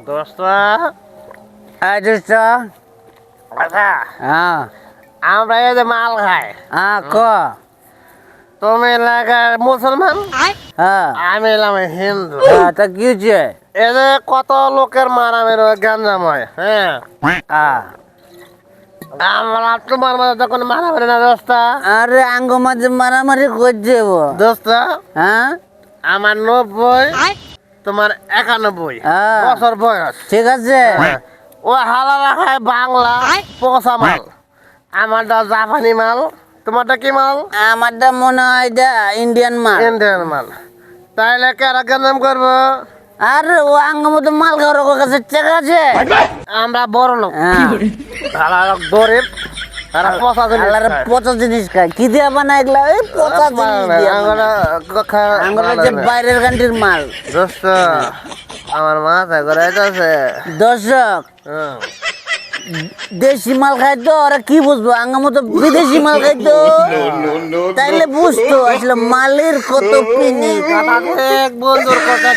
দোস্ত আচ্ছা হ্যাঁ। আমরা এই যে মাল খাই। হ্যাঁ ক? তুমি এলাকার মুসলমান? হ্যাঁ। আমি এলাম হিন্দু। তা কি হচ্ছে এই যে কত লোকের মারামের গাঞ্জাম হয় আমরা তোমার মধ্যে তখন মারামারি না দোস্ত? আরে আঙ্গ মাঝে মারামারি করছে দোস্ত হ্যাঁ? আমার নব্বই তোমার একানব্বই হ্যাঁ। বছর বয়স। ঠিক আছে। ও হালারা খায় বাংলা পচা মাল। আমারটা জাপানি মাল। তোমারটা কি মাল? আমারটা মনে হয় ইন্ডিয়ান মাল। ইন্ডিয়ান মাল। তাইলে কেরা গঞ্জাম করব? আরে ও আঙ্গ মতো মাল খাওয়ার কাছে চেক আছে। আমরা বড় লোক। হ্যাঁ। গরিব। পচা জিনিস খায়। কি দিয়া বানায় এগুলা? এই পচা জিনিস দিয়া আঙ্গুরা খায় আঙ্গুর ভালো যে বাইরের কান্ট্রির মাল। দোস্ত আমার মাথা ঘুরাইতেছে দর্শক দেশি মাল খাইতো ওরা কি বুঝব? আঙ্গা মতো বিদেশি মাল খাইতো তাইলে বুঝতো আসলে মালের কত পিনি ঠিক বন্ধুর কথা